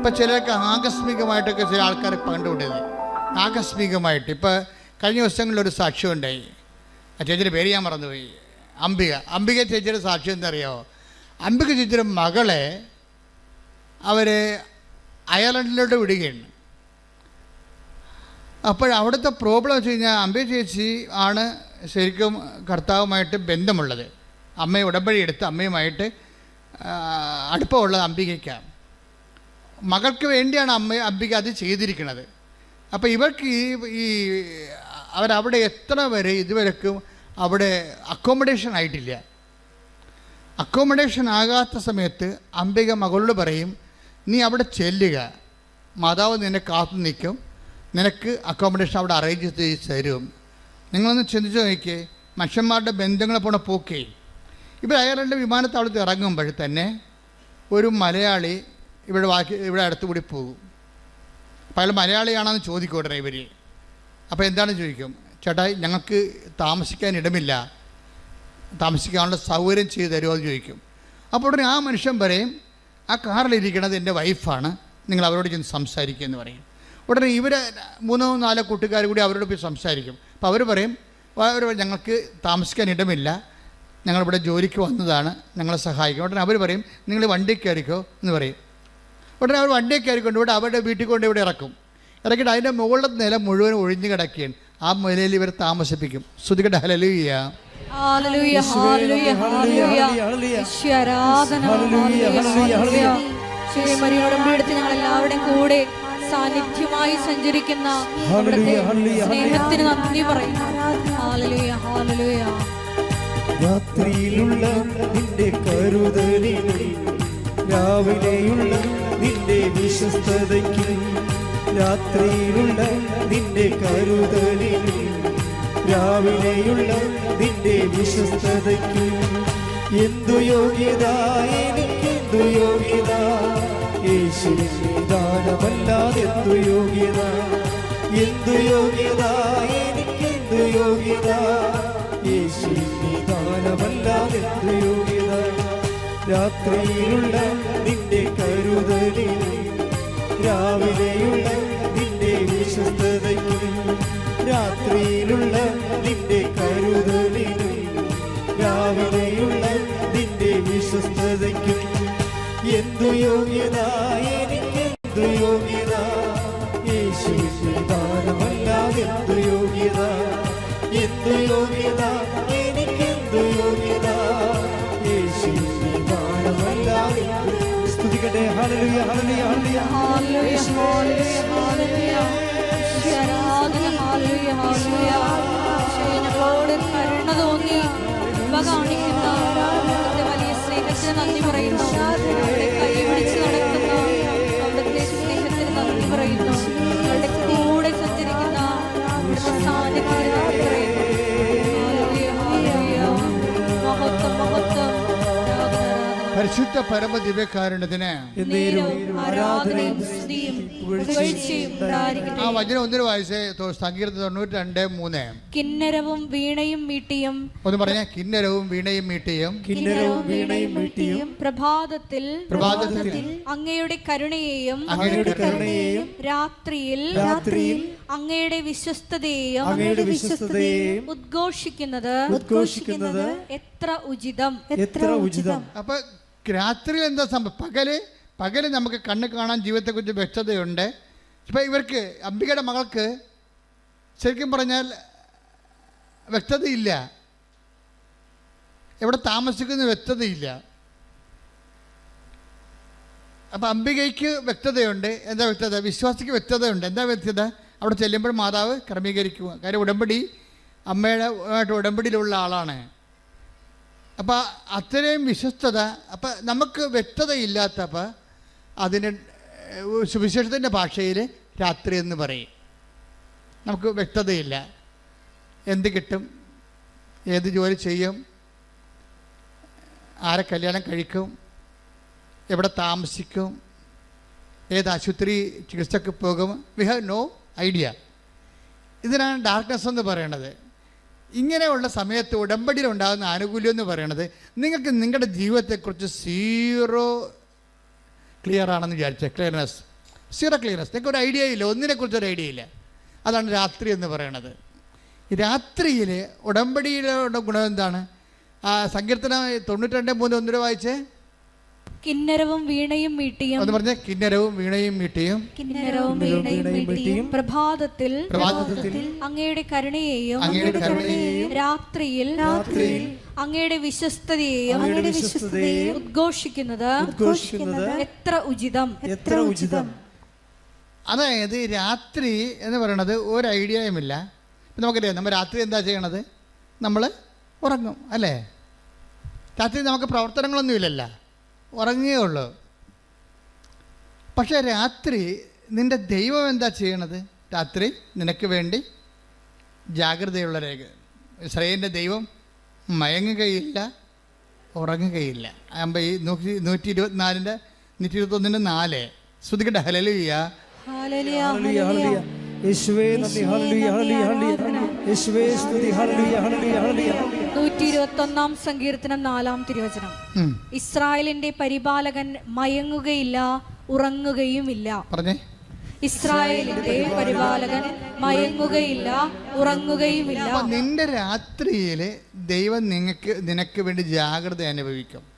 ഇപ്പം ചിലർക്ക് ആകസ്മികമായിട്ടൊക്കെ ചില ആൾക്കാർ കണ്ടുകൊണ്ടിരുന്നത് ആകസ്മികമായിട്ട്. ഇപ്പം കഴിഞ്ഞ ദിവസങ്ങളിലൊരു സാക്ഷ്യം ഉണ്ടായി. ആ ചേച്ചിയുടെ പേര് ഞാൻ മറന്നുപോയി. അംബിക. അംബിക ചേച്ചിയുടെ സാക്ഷ്യം എന്തറിയോ അംബിക ചേച്ചിയുടെ മകളെ അവർ അയർലൻഡിലോട്ട് വിടുകയാണ്. അപ്പോൾ അവിടുത്തെ പ്രോബ്ലം വെച്ച് കഴിഞ്ഞാൽ അംബിക ചേച്ചി ആണ് ശരിക്കും കർത്താവുമായിട്ട് ബന്ധമുള്ളത്. അമ്മയെ ഉടമ്പടി എടുത്ത് അമ്മയുമായിട്ട് അടുപ്പമുള്ളത് അംബികയ്ക്കാണ്. മകൾക്ക് വേണ്ടിയാണ് അമ്മ അംബിക അത് ചെയ്തിരിക്കുന്നത്. അപ്പോൾ ഇവർക്ക് ഈ ഈ അവരവിടെ എത്ര വരെ ഇതുവരെക്കും അവിടെ അക്കോമഡേഷൻ ആയിട്ടില്ല. അക്കോമഡേഷൻ ആകാത്ത സമയത്ത് അംബിക മകളോട് പറയും നീ അവിടെ ചെല്ലുക. മാതാവ് നിന്നെ കാത്തു നിൽക്കും. നിനക്ക് അക്കോമഡേഷൻ അവിടെ അറേഞ്ച് ചെയ്ത് തരും. നിങ്ങളൊന്ന് ചിന്തിച്ച് നോക്കിയേ. മനുഷ്യന്മാരുടെ ബന്ധങ്ങളെ പോണ പോക്കേ. ഇവർ അയർലൻഡ് വിമാനത്താവളത്തിൽ ഇറങ്ങുമ്പോൾ തന്നെ ഒരു മലയാളി ഇവിടെ ബാക്കി ഇവിടെ അടുത്തുകൂടി പോകും. അപ്പോൾ അയാൾ മലയാളിയാണെന്ന് ചോദിക്കും ഡ്രൈവര്? അപ്പോൾ എന്താണ് ചോദിക്കും? ചേട്ടാ ഞങ്ങൾക്ക് താമസിക്കാൻ ഇടമില്ല. താമസിക്കാനുള്ള സൗകര്യം ചെയ്തു തരുമോ എന്ന് ചോദിക്കും. അപ്പോൾ ഉടനെ ആ മനുഷ്യൻ പറയും ആ കാറിലിരിക്കണത് എന്റെ വൈഫാണ്. നിങ്ങൾ അവരോട് ചെന്ന് സംസാരിക്കുക എന്ന് പറയും. ഉടനെ ഇവർ മൂന്നോ നാലോ കൂട്ടുകാർ കൂടി അവരോട് പോയി സംസാരിക്കും. അപ്പോൾ അവർ പറയും അവർ ഞങ്ങൾക്ക് താമസിക്കാൻ ഇടമില്ല. ഞങ്ങളിവിടെ ജോലിക്ക് വന്നതാണ്. ഞങ്ങളെ സഹായിക്കും. ഉടനെ അവർ പറയും നിങ്ങൾ വണ്ടി കയറിക്കോ എന്ന് പറയും. ഉടനെ അവർ വണ്ടി കയറിക്കൊണ്ട് ഇവിടെ അവരുടെ വീട്ടിൽ കൊണ്ട് ഇവിടെ ഇറക്കും. ഇറക്കിയിട്ട് അതിന്റെ മുകളിലത്തെ നില മുഴുവൻ ഒഴിഞ്ഞു കിടക്കുകയാണ്. ആ മുലയിൽ ഇവർ താമസിപ്പിക്കും. ശ്രുതികട്ട ഹലലുയ്യ ഞങ്ങൾ എല്ലാവരുടെയും കൂടെ സാന്നിധ്യമായി സഞ്ചരിക്കുന്ന സ്നേഹത്തിന് നന്ദി പറയുന്നു ഹാലലുയ ഹാലലുയ രാത്രിയിലുള്ള നിന്റെ കരുതലിനും രാവിലെയുള്ള നിന്റെ വിശ്വസ്തതയ്ക്കും രാത്രിയിലുള്ള നിന്റെ കരുതലിനും രാവിലെയുള്ള നിന്റെ വിശ്വസ്തതയ്ക്കും എന്തു യോഗ്യത എനിക്കെന്തു യോഗ്യത? യേശുവിന്റെ ദാനമല്ലാതെ എന്തു യോഗ്യത? എന്തു യോഗ്യത എനിക്കെന്തു യോഗ്യത? യേശുവിന്റെ ദാനമല്ലാതെ എന്തു യോഗ്യത? രാത്രിയിലുള്ള നിന്റെ കരുതലിനും രാവിലെയുള്ള നിന്റെ വിശ്വസ്തതയ്ക്കും രാത്രിയിലുള്ള നിന്റെ ഹല്ലേലൂയ ഹല്ലേലൂയ ഹല്ലേലൂയ ഹല്ലേലൂയ ഹല്ലേലൂയ ഹാലലുയ യേശുവേ, ആരാധന ഹല്ലേലൂയ ഹാലലുയ യേശുവേ, ഞങ്ങളോട് കരുണ തോന്നി. കൃപ കാണിക്കുന്ന. അവിടുത്തെ വലിയ സ്നേഹത്തിന് നന്ദി പറയുന്നു. അവിടെ കൈപിടിച്ച് നടക്കുന്ന. അവിടുത്തെ സ്നേഹത്തിന് നന്ദി പറയുന്നു. അവിടെ കൂടെ സഞ്ചരിക്കുന്ന അവിടുത്തെ സാന്നിധ്യത്തിന് നന്ദി പറയുന്നു മഹത്വം മഹത്വം. പരിശുദ്ധ പരമ ദിവ്യകാരുണ്യത്തിന് ആ വചനം ഒന്നിന് വായിച്ചേ സംഗീതം തൊണ്ണൂറ്റി രണ്ട് മൂന്ന്. കിന്നരവും വീണയും മീട്ടിയും ഒന്ന് പറഞ്ഞ കിന്നരവും വീണയും മീട്ടിയും കിന്നരവും വീണയും വീട്ടിയും പ്രഭാതത്തിൽ പ്രഭാതത്തിൽ അങ്ങയുടെ കരുണയെയും അങ്ങയുടെ കരുണയെയും രാത്രിയിൽ രാത്രിയിൽ അങ്ങയുടെ വിശ്വസ്തതയെയും അങ്ങയുടെ വിശ്വസ്തതയെയും ഉദ്ഘോഷിക്കുന്നത് ഉദ്ഘോഷിക്കുന്നത് എത്ര ഉചിതം? എത്ര ഉചിതം? അപ്പോൾ രാത്രിയിൽ എന്താ സംഭവം? പകൽ പകൽ നമുക്ക് കണ്ണ് കാണാൻ ജീവിതത്തെക്കുറിച്ച് വ്യക്തതയുണ്ട്. ഇപ്പം ഇവർക്ക് അംബികയുടെ മകൾക്ക് ശരിക്കും പറഞ്ഞാൽ വ്യക്തതയില്ല. എവിടെ താമസിക്കുന്ന വ്യക്തതയില്ല. അപ്പം അംബികയ്ക്ക് വ്യക്തതയുണ്ട്. എന്താ വ്യക്തത? വിശ്വാസിക്ക് വ്യക്തതയുണ്ട്. എന്താ വ്യക്തത? അവിടെ ചെല്ലുമ്പോൾ മാതാവ് ക്രമീകരിക്കുക. കാര്യം ഉടമ്പടി അമ്മയുടെ ഉടമ്പടിയിലുള്ള ആളാണ്. അപ്പോൾ അത്രയും വിശ്വസ്തത അപ്പം നമുക്ക് വ്യക്തതയില്ലാത്തപ്പോൾ അതിന് സുവിശേഷത്തിന്റെ ഭാഷയിൽ രാത്രി എന്ന് പറയും. നമുക്ക് വ്യക്തതയില്ല. എന്ത് കിട്ടും? ഏത് ജോലി ചെയ്യും? ആരെ കല്യാണം കഴിക്കും? എവിടെ താമസിക്കും? ഏത് ആശുപത്രി ചികിത്സക്ക് പോകും? We have no idea. ഇതിനാണ് ഡാർക്ക്നെസ് എന്ന് പറയണത്. ഇങ്ങനെയുള്ള സമയത്ത് ഉടമ്പടിയിൽ ഉണ്ടാകുന്ന ആനുകൂല്യം എന്ന് പറയണത് നിങ്ങൾക്ക് നിങ്ങളുടെ ജീവിതത്തെക്കുറിച്ച് സീറോ ക്ലിയർ ആണെന്ന് വിചാരിച്ച. ക്ലിയർനെസ് സീറോ ക്ലിയർനെസ് നിങ്ങൾക്ക് ഒരു ഐഡിയ ഇല്ല. ഒന്നിനെക്കുറിച്ച് ഒരു ഐഡിയ ഇല്ല. അതാണ് രാത്രി എന്ന് പറയണത്. രാത്രിയിൽ ഉടമ്പടിയിലുള്ള ഗുണം എന്താണ്? ആ സങ്കീർത്തനം തൊണ്ണൂറ്റി രണ്ട് മൂന്ന് ഒന്നര വായിച്ചേ? കിന്നരവും വീണയും മീട്ടിയും എന്ന് പറഞ്ഞ കിന്നരവും വീണയും മീട്ടിയും കിന്നരവും വീണയും മീട്ടിയും പ്രഭാതത്തിൽ പ്രഭാതത്തിൽ അങ്ങയുടെ കരുണയെയും അങ്ങയുടെ കരുണയെയും രാത്രിയിൽ രാത്രിയിൽ അങ്ങയുടെ വിശ്വസ്തതയെയും അങ്ങയുടെ വിശ്വസ്തതയെയും ഉദ്ഘോഷിക്കുന്നത് ഉദ്ഘോഷിക്കുന്നത് എത്ര ഉചിതം? എത്ര ഉചിതം? അതായത് രാത്രി എന്ന് പറയുന്നത് ഒരു ഐഡിയയുമില്ല. ഇപ്പം നമുക്കറിയാം നമ്മൾ രാത്രി എന്താ ചെയ്യണത്? നമ്മൾ ഉറങ്ങും അല്ലേ? രാത്രി നമുക്ക് പ്രവർത്തനങ്ങളൊന്നും ഉറങ്ങുകയേ ഉള്ളൂ. പക്ഷേ രാത്രി നിന്റെ ദൈവം എന്താ ചെയ്യണത്? രാത്രി നിനക്ക് വേണ്ടി ജാഗ്രതയുള്ള രേഖ. ഇസ്രയേലിന്റെ ദൈവം മയങ്ങുകയില്ല ഉറങ്ങുകയില്ല. ആകുമ്പോൾ ഈ നൂറ്റി നൂറ്റി ഇരുപത്തിനാലിന്റെ നൂറ്റി ഇരുപത്തൊന്നിന്റെ നാല്. ശ്രുതിക്കട്ടെ ഹലലിയ ഹല്ലേലൂയ, ഹല്ലേലൂയ, ഹല്ലേലൂയ. യേശുവേ നന്ദി. ഹല്ലേലൂയ ഹല്ലേലൂയ. ഹല്ലേലൂയ. യേശുവേ സ്തുതി. നൂറ്റി ഇരുപത്തി സങ്കീർത്തനം നാലാം തിരുവചനം. ഇസ്രായേലിന്റെ പരിപാലകൻ മയങ്ങുകയില്ല ഉറങ്ങുകയുമില്ല. പറഞ്ഞേ. ഇസ്രായേലിന്റെ പരിപാലകൻ മയങ്ങുകയില്ല ഉറങ്ങുകയുമില്ല. നിന്റെ രാത്രിയിലെ ദൈവം നിനക്ക് നിനക്ക് വേണ്ടി ജാഗ്രത അനുഭവിക്കും.